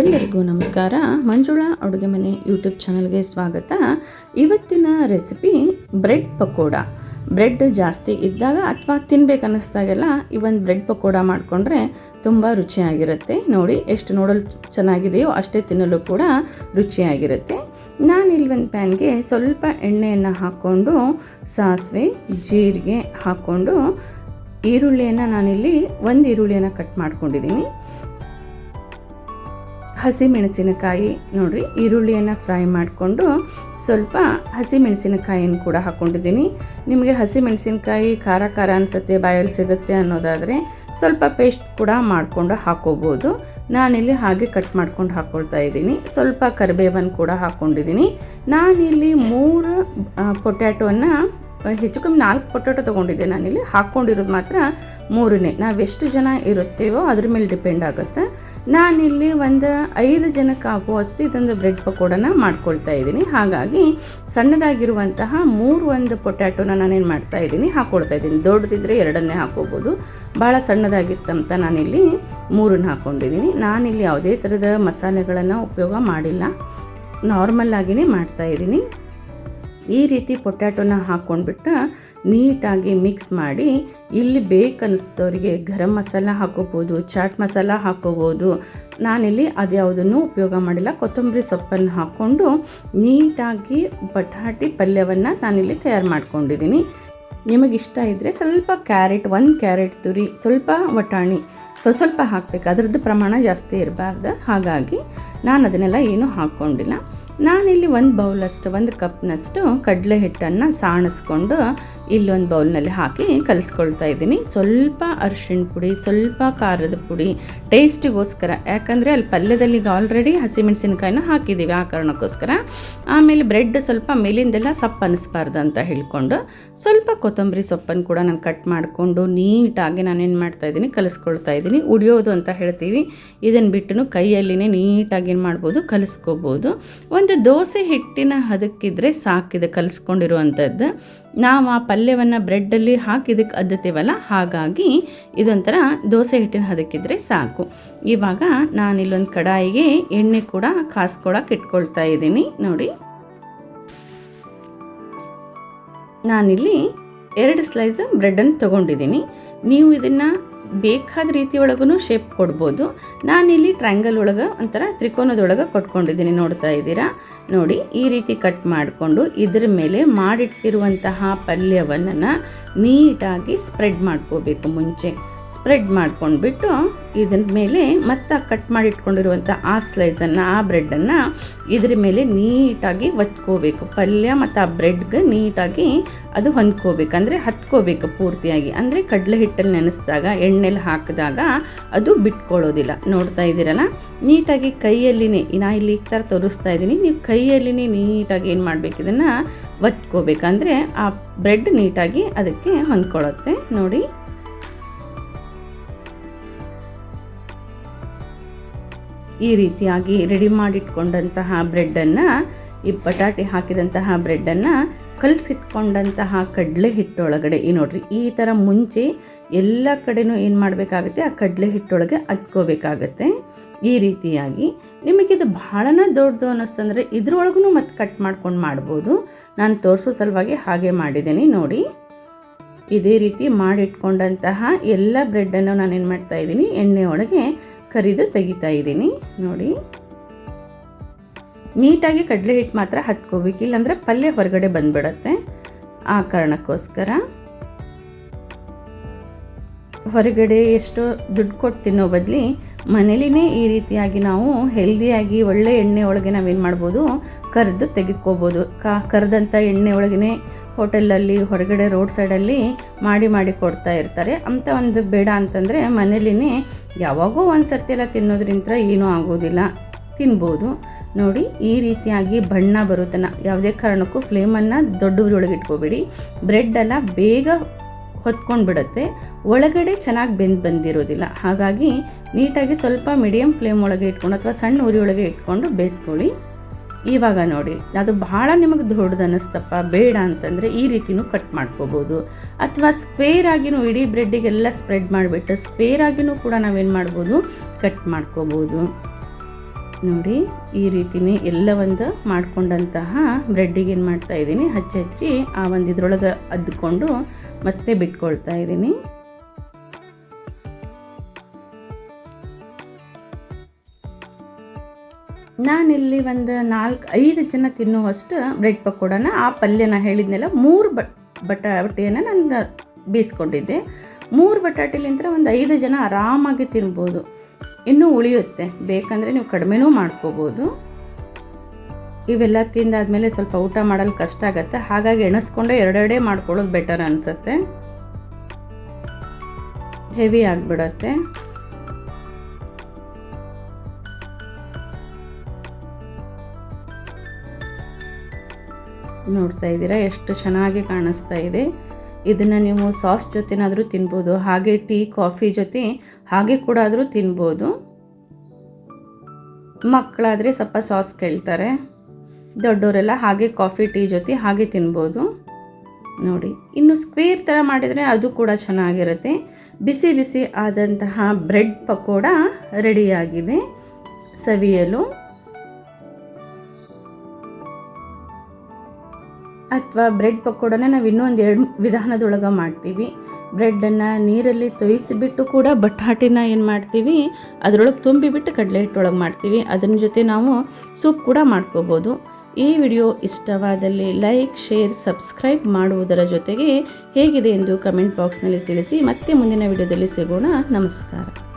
ಎಲ್ಲರಿಗೂ ನಮಸ್ಕಾರ. ಮಂಜುಳಾ ಅಡುಗೆ ಮನೆ ಯೂಟ್ಯೂಬ್ ಚಾನಲ್ಗೆ ಸ್ವಾಗತ. ಇವತ್ತಿನ ರೆಸಿಪಿ ಬ್ರೆಡ್ ಪಕೋಡ. ಬ್ರೆಡ್ ಜಾಸ್ತಿ ಇದ್ದಾಗ ಅಥವಾ ತಿನ್ಬೇಕನ್ನಿಸ್ದಾಗೆಲ್ಲ ಈ ಒಂದು ಬ್ರೆಡ್ ಪಕೋಡ ಮಾಡಿಕೊಂಡ್ರೆ ತುಂಬ ರುಚಿಯಾಗಿರುತ್ತೆ. ನೋಡಿ, ಎಷ್ಟು ನೋಡಲು ಚೆನ್ನಾಗಿದೆಯೋ ಅಷ್ಟೇ ತಿನ್ನಲು ಕೂಡ ರುಚಿಯಾಗಿರುತ್ತೆ. ನಾನು ಇಲ್ಲಿ ಒಂದು ಪ್ಯಾನ್ಗೆ ಸ್ವಲ್ಪ ಎಣ್ಣೆಯನ್ನು ಹಾಕ್ಕೊಂಡು, ಸಾಸಿವೆ, ಜೀರಿಗೆ ಹಾಕ್ಕೊಂಡು, ಈರುಳ್ಳಿಯನ್ನು ನಾನಿಲ್ಲಿ ಒಂದು ಈರುಳ್ಳಿಯನ್ನು ಕಟ್ ಮಾಡ್ಕೊಂಡಿದ್ದೀನಿ. ಹಸಿ ಮೆಣಸಿನಕಾಯಿ ನೋಡಿರಿ, ಈರುಳ್ಳಿಯನ್ನು ಫ್ರೈ ಮಾಡಿಕೊಂಡು ಸ್ವಲ್ಪ ಹಸಿ ಮೆಣಸಿನಕಾಯಿಯನ್ನು ಕೂಡ ಹಾಕ್ಕೊಂಡಿದ್ದೀನಿ ನಿಮಗೆ ಹಸಿ ಮೆಣಸಿನಕಾಯಿ ಖಾರ ಖಾರ ಅನಿಸುತ್ತೆ, ಬಾಯಲ್ಲಿ ಸಿಗುತ್ತೆ ಅನ್ನೋದಾದರೆ ಸ್ವಲ್ಪ ಪೇಸ್ಟ್ ಕೂಡ ಮಾಡಿಕೊಂಡು ಹಾಕೋಬೋದು. ನಾನಿಲ್ಲಿ ಹಾಗೆ ಕಟ್ ಮಾಡ್ಕೊಂಡು ಹಾಕ್ಕೊಳ್ತಾ ಇದ್ದೀನಿ. ಸ್ವಲ್ಪ ಕರಿಬೇವನ್ನು ಕೂಡ ಹಾಕ್ಕೊಂಡಿದ್ದೀನಿ ನಾನಿಲ್ಲಿ ಮೂರು ಪೊಟ್ಯಾಟೋವನ್ನು ಹೆಚ್ಚು ಕಮ್ಮಿ ನಾಲ್ಕು ಪೊಟ್ಯಾಟೊ ತೊಗೊಂಡಿದ್ದೆ ನಾನಿಲ್ಲಿ. ಹಾಕ್ಕೊಂಡಿರೋದು ಮಾತ್ರ ಮೂರನೇ. ನಾವು ಎಷ್ಟು ಜನ ಇರುತ್ತೇವೋ ಅದ್ರ ಮೇಲೆ ಡಿಪೆಂಡ್ ಆಗುತ್ತೆ. ನಾನಿಲ್ಲಿ ಒಂದು ಐದು ಜನಕ್ಕೆ ಆಗುವಷ್ಟು ಇದೊಂದು ಬ್ರೆಡ್ ಪಕೋಡನ ಮಾಡ್ಕೊಳ್ತಾ ಇದ್ದೀನಿ. ಹಾಗಾಗಿ ಸಣ್ಣದಾಗಿರುವಂತಹ ಮೂರು ಒಂದು ಪೊಟ್ಯಾಟೊನ ನಾನೇನು ಮಾಡ್ತಾ ಇದ್ದೀನಿ ಹಾಕ್ಕೊಳ್ತಾ ಇದ್ದೀನಿ. ದೊಡ್ಡದಿದ್ದರೆ ಎರಡನ್ನೇ ಹಾಕೋಬೋದು. ಭಾಳ ಸಣ್ಣದಾಗಿತ್ತಂತ ನಾನಿಲ್ಲಿ ಮೂರನ್ನ ಹಾಕ್ಕೊಂಡಿದ್ದೀನಿ ನಾನಿಲ್ಲಿ ಯಾವುದೇ ಥರದ ಮಸಾಲೆಗಳನ್ನು ಉಪಯೋಗ ಮಾಡಿಲ್ಲ. ನಾರ್ಮಲ್ ಆಗಿನೇ ಮಾಡ್ತಾಯಿದ್ದೀನಿ ಈ ರೀತಿ ಪೊಟ್ಯಾಟೊನ ಹಾಕ್ಕೊಂಡ್ಬಿಟ್ಟು ನೀಟಾಗಿ ಮಿಕ್ಸ್ ಮಾಡಿ ಇಲ್ಲಿ ಬೇಕನ್ನಿಸ್ದವ್ರಿಗೆ ಗರಂ ಮಸಾಲ ಹಾಕೋಬೋದು, ಚಾಟ್ ಮಸಾಲ ಹಾಕೋಬೋದು. ನಾನಿಲ್ಲಿ ಅದ್ಯಾವುದನ್ನು ಉಪಯೋಗ ಮಾಡಿಲ್ಲ. ಕೊತ್ತಂಬರಿ ಸೊಪ್ಪನ್ನು ಹಾಕ್ಕೊಂಡು ನೀಟಾಗಿ ಬಟಾಟಿ ಪಲ್ಯವನ್ನು ನಾನಿಲ್ಲಿ ತಯಾರು ಮಾಡ್ಕೊಂಡಿದ್ದೀನಿ. ನಿಮಗಿಷ್ಟ ಇದ್ದರೆ ಸ್ವಲ್ಪ ಕ್ಯಾರೆಟ್, ಒಂದು ಕ್ಯಾರೆಟ್ ತುರಿ, ಸ್ವಲ್ಪ ವಟಾಣಿ ಸೊ ಸ್ವಲ್ಪ ಹಾಕಬೇಕು. ಅದರದ್ದು ಪ್ರಮಾಣ ಜಾಸ್ತಿ ಇರಬಾರ್ದು. ಹಾಗಾಗಿ ನಾನು ಅದನ್ನೆಲ್ಲ ಏನೂ ಹಾಕ್ಕೊಂಡಿಲ್ಲ. ನಾನಿಲ್ಲಿ ಒಂದು ಬೌಲಷ್ಟು ಒಂದು ಕಪ್ನಷ್ಟು ಕಡಲೆ ಹಿಟ್ಟನ್ನು ಸಾಣಿಸ್ಕೊಂಡು ಇಲ್ಲೊಂದು ಬೌಲ್ನಲ್ಲಿ ಹಾಕಿ ಕಲಿಸ್ಕೊಳ್ತಾ ಇದ್ದೀನಿ. ಸ್ವಲ್ಪ ಅರಿಶಿಣ ಪುಡಿ, ಸ್ವಲ್ಪ ಖಾರದ ಪುಡಿ, ಟೇಸ್ಟಿಗೋಸ್ಕರ. ಯಾಕಂದರೆ ಅಲ್ಲಿ ಪಲ್ಯದಲ್ಲಿ ಈಗ ಆಲ್ರೆಡಿ ಹಸಿಮೆಣಸಿನ್ಕಾಯಿನ ಹಾಕಿದ್ದೀವಿ ಆ ಕಾರಣಕ್ಕೋಸ್ಕರ. ಆಮೇಲೆ ಬ್ರೆಡ್ ಸ್ವಲ್ಪ ಮೇಲಿಂದೆಲ್ಲ ಸಪ್ಪು ಅನ್ನಿಸ್ಬಾರ್ದು ಅಂತ ಹೇಳಿಕೊಂಡು, ಸ್ವಲ್ಪ ಕೊತ್ತಂಬರಿ ಸೊಪ್ಪನ್ನು ಕೂಡ ನಾನು ಕಟ್ ಮಾಡಿಕೊಂಡು ನೀಟಾಗಿ ನಾನೇನು ಮಾಡ್ತಾ ಇದ್ದೀನಿ, ಕಲಿಸ್ಕೊಳ್ತಾ ಇದ್ದೀನಿ. ಉಡಿಯೋದು ಅಂತ ಹೇಳ್ತೀವಿ. ಇದನ್ನು ಬಿಟ್ಟು ಕೈಯಲ್ಲಿನೇ ನೀಟಾಗಿ ಏನು ಮಾಡ್ಬೋದು, ಕಲಿಸ್ಕೋಬೋದು. ಒಂದು ದೋಸೆ ಹಿಟ್ಟಿನ ಹದಕ್ಕಿದ್ರೆ ಸಾಕಿದೆ ಕಲಿಸ್ಕೊಂಡಿರುವಂಥದ್ದು ನಾವು ಆ ಪಲ್ಯವನ್ನು ಬ್ರೆಡ್ಡಲ್ಲಿ ಹಾಕಿ ಇದಕ್ಕೆ ಅದ್ದುತ್ತೀವಲ್ಲ, ಹಾಗಾಗಿ ಇದೊಂಥರ ದೋಸೆ ಹಿಟ್ಟಿನ ಹದಕ್ಕಿದ್ರೆ ಸಾಕು. ಇವಾಗ ನಾನಿಲ್ಲೊಂದು ಕಡಾಯಿಗೆ ಎಣ್ಣೆ ಕೂಡ ಕಾಸ್ಕೊಳಕ್ಕೆ ಇಟ್ಕೊಳ್ತಾ ಇದ್ದೀನಿ, ನೋಡಿ. ನಾನಿಲ್ಲಿ ಎರಡು ಸ್ಲೈಸ್ ಬ್ರೆಡ್ಡನ್ನು ತೊಗೊಂಡಿದ್ದೀನಿ. ನೀವು ಇದನ್ನು ಬೇಕಾದ ರೀತಿ ಒಳಗೂ ಶೇಪ್ ಕೊಡ್ಬೋದು. ನಾನಿಲ್ಲಿ ಟ್ರ್ಯಾಂಗಲ್ ಒಳಗೆ ಒಂಥರ ತ್ರಿಕೋನದೊಳಗೆ ಕೊಟ್ಕೊಂಡಿದ್ದೀನಿ ನೋಡ್ತಾ ಇದ್ದೀರಾ? ನೋಡಿ, ಈ ರೀತಿ ಕಟ್ ಮಾಡಿಕೊಂಡು ಇದ್ರ ಮೇಲೆ ಮಾಡಿಟ್ಟಿರುವಂತಹ ಪಲ್ಯವನ್ನು ನೀಟಾಗಿ ಸ್ಪ್ರೆಡ್ ಮಾಡ್ಕೋಬೇಕು ಮುಂಚೆ. ಸ್ಪ್ರೆಡ್ ಮಾಡ್ಕೊಂಡ್ಬಿಟ್ಟು ಇದ್ರ ಮೇಲೆ ಮತ್ತೆ ಕಟ್ ಮಾಡಿ ಇಟ್ಕೊಂಡಿರುವಂಥ ಆ ಸ್ಲೈಸನ್ನು, ಆ ಬ್ರೆಡ್ಡನ್ನು ಇದ್ರ ಮೇಲೆ ನೀಟಾಗಿ ಒತ್ಕೋಬೇಕು. ಪಲ್ಯ ಮತ್ತು ಆ ಬ್ರೆಡ್ಗೆ ನೀಟಾಗಿ ಅದು ಹೊಂದ್ಕೋಬೇಕು. ಅಂದರೆ ಹತ್ಕೋಬೇಕು ಪೂರ್ತಿಯಾಗಿ. ಅಂದರೆ ಕಡಲೆ ಹಿಟ್ಟಲ್ಲಿ ನೆನೆಸಿದಾಗ, ಎಣ್ಣೆಲಿ ಹಾಕಿದಾಗ ಅದು ಬಿಟ್ಕೊಳ್ಳೋದಿಲ್ಲ. ನೋಡ್ತಾ ಇದ್ದೀರಲ್ಲ? ನೀಟಾಗಿ ಕೈಯಲ್ಲಿನೇ, ನಾ ಇಲ್ಲಿ ಥರ ತೋರಿಸ್ತಾ ಇದ್ದೀನಿ. ನೀವು ಕೈಯಲ್ಲಿನೇ ನೀಟಾಗಿ ಏನು ಮಾಡಬೇಕು? ಇದನ್ನು ಒತ್ಕೋಬೇಕಂದ್ರೆ ಆ ಬ್ರೆಡ್ ನೀಟಾಗಿ ಅದಕ್ಕೆ ಹೊಂದ್ಕೊಳ್ಳುತ್ತೆ. ನೋಡಿ. ಈ ರೀತಿಯಾಗಿ ರೆಡಿ ಮಾಡಿಟ್ಕೊಂಡಂತಹ ಬ್ರೆಡ್ಡನ್ನು ಈ ಬಟಾಟೆ ಹಾಕಿದಂತಹ ಬ್ರೆಡ್ಡನ್ನು ಕಲಸಿಟ್ಕೊಂಡಂತಹ ಕಡಲೆ ಹಿಟ್ಟೊಳಗಡೆ, ಈ ನೋಡ್ರಿ, ಈ ಥರ ಮುಂಚೆ ಎಲ್ಲ ಕಡೆನೂ ಏನು ಮಾಡಬೇಕಾಗುತ್ತೆ, ಆ ಕಡಲೆ ಹಿಟ್ಟೊಳಗೆ ಹತ್ಕೋಬೇಕಾಗತ್ತೆ ಈ ರೀತಿಯಾಗಿ ನಿಮಗಿದು ಭಾಳನ ದೊಡ್ಡದು ಅನ್ನಿಸ್ತಂದರೆ ಇದ್ರೊಳಗೂ ಮತ್ತೆ ಕಟ್ ಮಾಡ್ಕೊಂಡು ಮಾಡ್ಬೋದು. ನಾನು ತೋರಿಸೋ ಸಲುವಾಗಿ ಹಾಗೆ ಮಾಡಿದ್ದೀನಿ ನೋಡಿ. ಇದೇ ರೀತಿ ಮಾಡಿಟ್ಕೊಂಡಂತಹ ಎಲ್ಲ ಬ್ರೆಡ್ಡನ್ನು ನಾನು ಏನು ಮಾಡ್ತಾ ಇದ್ದೀನಿ ಎಣ್ಣೆ ಒಳಗೆ ಕರಿದು ತೆಗಿತಾ ಇದ್ದೀನಿ, ನೋಡಿ. ನೀಟಾಗಿ ಕಡಲೆ ಹಿಟ್ಟು ಮಾತ್ರ ಹತ್ಕೋಬೇಕು, ಇಲ್ಲಾಂದರೆ ಪಲ್ಯ ಹೊರಗಡೆ ಬಂದ್ಬಿಡತ್ತೆ ಆ ಕಾರಣಕ್ಕೋಸ್ಕರ. ಹೊರಗಡೆ ಎಷ್ಟೋ ದುಡ್ಡು ಕೊಟ್ಟು ತಿನ್ನೋ ಬದಲಿ ಮನೇಲಿನೇ ಈ ರೀತಿಯಾಗಿ ನಾವು ಹೆಲ್ದಿಯಾಗಿ ಒಳ್ಳೆ ಎಣ್ಣೆ ಒಳಗೆ ನಾವೇನು ಮಾಡ್ಬೋದು, ಕರೆದು ತೆಗೆದುಕೋಬೋದು. ಕಾ, ಕರೆದಂಥ ಎಣ್ಣೆ ಒಳಗೆ ಹೋಟೆಲಲ್ಲಿ, ಹೊರಗಡೆ ರೋಡ್ ಸೈಡಲ್ಲಿ ಮಾಡಿ ಮಾಡಿ ಕೊಡ್ತಾ ಇರ್ತಾರೆ. ಅಂತ ಒಂದು ಬೇಡ ಅಂತಂದರೆ ಮನೇಲಿನೇ ಯಾವಾಗೋ ಒಂದು ಸರ್ತಿ ಎಲ್ಲ ತಿನ್ನೋದ್ರಿಂದ ಏನೂ ಆಗೋದಿಲ್ಲ. ತಿನ್ಬೋದು. ನೋಡಿ, ಈ ರೀತಿಯಾಗಿ ಬಣ್ಣ ಬರುತ್ತನ. ಯಾವುದೇ ಕಾರಣಕ್ಕೂ ಫ್ಲೇಮನ್ನು ದೊಡ್ಡ ಉರಿಯೊಳಗೆ ಇಟ್ಕೋಬೇಡಿ ಬ್ರೆಡ್ಡೆಲ್ಲ ಬೇಗ ಹೊತ್ಕೊಂಡು ಬಿಡುತ್ತೆ ಒಳಗಡೆ ಚೆನ್ನಾಗಿ ಬೆಂದು ಬಂದಿರೋದಿಲ್ಲ. ಹಾಗಾಗಿ ನೀಟಾಗಿ ಸ್ವಲ್ಪ ಮೀಡಿಯಮ್ ಫ್ಲೇಮ್ ಒಳಗೆ ಇಟ್ಕೊಂಡು ಅಥವಾ ಸಣ್ಣ ಉರಿ ಇಟ್ಕೊಂಡು ಬೇಯಿಸ್ಕೊಳ್ಳಿ. ಇವಾಗ ನೋಡಿ, ಅದು ಭಾಳ ನಿಮಗೆ ದೊಡ್ಡದು ಅನ್ನಿಸ್ತಪ್ಪ ಬೇಡ ಅಂತಂದರೆ ಈ ರೀತಿಯೂ ಕಟ್ ಮಾಡ್ಕೋಬೋದು. ಅಥವಾ ಸ್ಕ್ವೇರ್ ಆಗಿನೂ ಇಡೀ ಬ್ರೆಡ್ಡಿಗೆಲ್ಲ ಸ್ಪ್ರೆಡ್ ಮಾಡಿಬಿಟ್ಟು ಸ್ಕ್ವೇರ್ ಆಗಿನೂ ಕೂಡ ನಾವೇನು ಮಾಡ್ಬೋದು? ಕಟ್ ಮಾಡ್ಕೋಬೋದು. ನೋಡಿ, ಈ ರೀತಿನೇ ಎಲ್ಲ ಒಂದು ಮಾಡ್ಕೊಂಡಂತಹ ಬ್ರೆಡ್ಡಿಗೆ ಏನು ಮಾಡ್ತಾ ಇದ್ದೀನಿ? ಹಚ್ಚಿ ಹಚ್ಚಿ ಆ ಒಂದು ಇದ್ರೊಳಗೆ ಅದ್ದುಕೊಂಡು ಮತ್ತೆ ಬಿಟ್ಕೊಳ್ತಾ ಇದ್ದೀನಿ. ನಾನಿಲ್ಲಿ ಒಂದು ನಾಲ್ಕು, ಐದು ಜನ ತಿನ್ನುವಷ್ಟು ಬ್ರೆಡ್ ಪಕೋಡನ ಆ ಪಲ್ಯನ ಹೇಳಿದ್ನೆಲ್ಲ, ಮೂರು ಬಟ್, ಬಟಾಟೆಯನ್ನು ನಾನು ಬೇಯಿಸ್ಕೊಂಡಿದ್ದೆ. ಮೂರು ಬಟಾಟೆಲಿಂತ ಒಂದು ಐದು ಜನ ಆರಾಮಾಗಿ ತಿನ್ಬೋದು. ಇನ್ನೂ ಉಳಿಯುತ್ತೆ. ಬೇಕಂದರೆ ನೀವು ಕಡಿಮೆನೂ ಮಾಡ್ಕೋಬೋದು. ಇವೆಲ್ಲ ತಿಂದಾದಮೇಲೆ ಸ್ವಲ್ಪ ಊಟ ಮಾಡಲು ಕಷ್ಟ ಆಗುತ್ತೆ. ಹಾಗಾಗಿ ಎಣಿಸ್ಕೊಂಡೆ ಎರಡೆರಡೇ ಮಾಡ್ಕೊಳ್ಳೋದು ಬೆಟರ್ ಅನಿಸುತ್ತೆ. ಹೆವಿ ಆಗಿಬಿಡತ್ತೆ. ನೋಡ್ತಾ ಇದ್ದೀರಾ, ಎಷ್ಟು ಚೆನ್ನಾಗಿ ಕಾಣಿಸ್ತಾ ಇದೆ. ಇದನ್ನು ನೀವು ಸಾಸ್ ಜೊತೆನಾದರೂ ತಿನ್ಬೋದು, ಹಾಗೆ ಟೀ, ಕಾಫಿ ಜೊತೆ ಹಾಗೆ ಕೂಡ ಆದರೂ ತಿನ್ಬೋದು. ಮಕ್ಕಳಾದರೆ ಸ್ವಲ್ಪ ಸಾಸ್ ಕೇಳ್ತಾರೆ ದೊಡ್ಡವರೆಲ್ಲ ಹಾಗೆ ಕಾಫಿ, ಟೀ ಜೊತೆ ಹಾಗೆ ತಿನ್ಬೋದು. ನೋಡಿ, ಇನ್ನು ಸ್ಕ್ವೇರ್ ಥರ ಮಾಡಿದರೆ ಅದು ಕೂಡ ಚೆನ್ನಾಗಿರುತ್ತೆ. ಬಿಸಿ ಬಿಸಿ ಆದಂತಹ ಬ್ರೆಡ್ ಪಕೋಡ ರೆಡಿಯಾಗಿದೆ, ಸವಿಯಲು. ಅಥವಾ ಬ್ರೆಡ್ ಪಕೋಡನ ನಾವು ಇನ್ನೂ ಒಂದು ಎರಡು ವಿಧಾನದೊಳಗೆ ಮಾಡ್ತೀವಿ. ಬ್ರೆಡ್ಡನ್ನು ನೀರಲ್ಲಿ ತೊಯಿಸಿಬಿಟ್ಟು ಕೂಡ ಬಟಾಟಿನ ಏನು ಮಾಡ್ತೀವಿ, ಅದರೊಳಗೆ ತುಂಬಿಬಿಟ್ಟು ಕಡಲೆ ಹಿಟ್ಟೊಳಗೆ ಮಾಡ್ತೀವಿ. ಅದರ ಜೊತೆ ನಾವು ಸೂಪ್ ಕೂಡ ಮಾಡ್ಕೋಬೋದು. ಈ ವಿಡಿಯೋ ಇಷ್ಟವಾದಲ್ಲಿ ಲೈಕ್, ಶೇರ್, ಸಬ್ಸ್ಕ್ರೈಬ್ ಮಾಡುವುದರ ಜೊತೆಗೆ ಹೇಗಿದೆ ಎಂದು ಕಮೆಂಟ್ ಬಾಕ್ಸ್ನಲ್ಲಿ ತಿಳಿಸಿ. ಮತ್ತೆ ಮುಂದಿನ ವಿಡಿಯೋದಲ್ಲಿ ಸಿಗೋಣ. ನಮಸ್ಕಾರ.